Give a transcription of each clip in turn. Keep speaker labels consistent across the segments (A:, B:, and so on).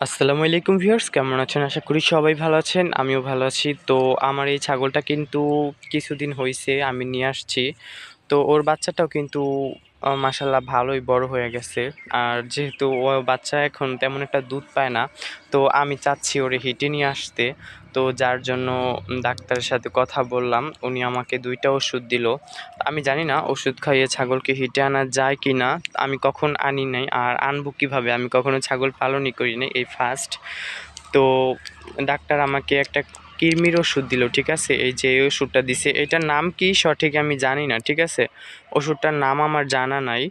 A: আসসালামু আলাইকুম ভিউয়ার্স, কেমন আছেন? আশা করি সবাই ভালো আছেন, আমিও ভালো আছি। তো আমার এই ছাগলটা কিন্তু কিছুদিন হয়েছে আমি নিয়ে আসছি। তো ওর বাচ্চাটাও কিন্তু আহ, মাশাল্লাহ ভালোই বড় হয়ে গেছে। আর যেহেতু ও বাচ্চা এখন তেমন একটা দুধ পায় না তো আমি চাচ্ছি ওরে হিটে নিয়ে আসতে। তো যার জন্য ডাক্তারের সাথে কথা বললাম উনি আমাকে দুইটা ওষুধ দিল। আমি জানি না ওষুধ খাইয়ে ছাগলকে হিটে আনা যায় কি না আমি কখন আনি নাই আর আনব কীভাবে? আমি কখনো ছাগল পালনই করি নাই এই ফার্স্ট তো ডাক্তার আমাকে একটা কৃমির ওষুধ দিল, ঠিক আছে? এই যে ওষুধটা দিছে, এটার নাম কি সঠিক আমি জানি না, ঠিক আছে? ওষুধটার নাম আমার জানা নাই।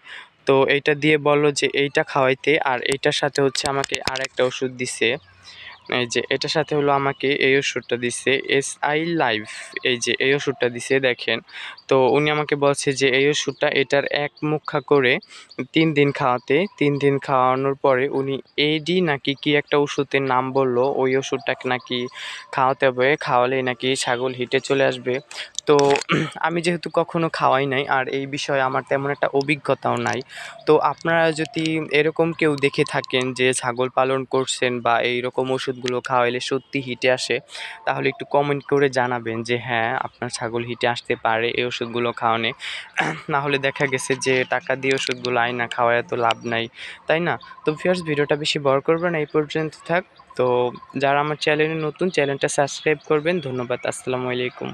A: তো এইটা দিয়ে বলল যে এইটা খাওয়াইতে, আর এইটার সাথে হচ্ছে আমাকে আর একটা ওষুধ দিছে। এই যে এটার সাথে হলো আমাকে এই ওষুধটা দিছে, এস আই লাইফ। এই যে এই ওষুধটা দিছে, দেখেন। তো উনি আমাকে বলছে যে, এই ওষুধটা এটার এক মুখা করে তিন দিন খাওয়াতে। তিন দিন খাওয়ানোর পরে উনি এডি নাকি কি একটা ওষুধের নাম বলল, ওই ওষুধটাকে নাকি খাওয়াতে হবে খাওয়ালে নাকি ছাগল হিটে চলে আসবে। তো আমি যেহেতু কখনো খাওয়াই নাই আর এই বিষয়ে আমার তেমন একটা অভিজ্ঞতাও নাই, তো আপনারা যদি এরকম কেউ দেখে থাকেন যে ছাগল পালন করছেন বা এই রকম ওষুধগুলো খাওয়াইলে সত্যি হিটে আসে, তাহলে একটু কমেন্ট করে জানাবেন যে হ্যাঁ আপনার ছাগল হিটে আসতে পারে, এই ওষুধগুলো খাওয়ানে। না হলে দেখা গেছে যে টাকা দিয়ে ওষুধগুলো আয় না খাওয়ায় তো লাভ নাই, তাই না? তো ফিয়ার্স ভিডিওটা বেশি বড় না, এই পর্যন্ত থাক। তো যারা আমার চ্যানেলে নতুন চ্যানেলটা সাবস্ক্রাইব করবেন। ধন্যবাদ, আসসালামু আলাইকুম।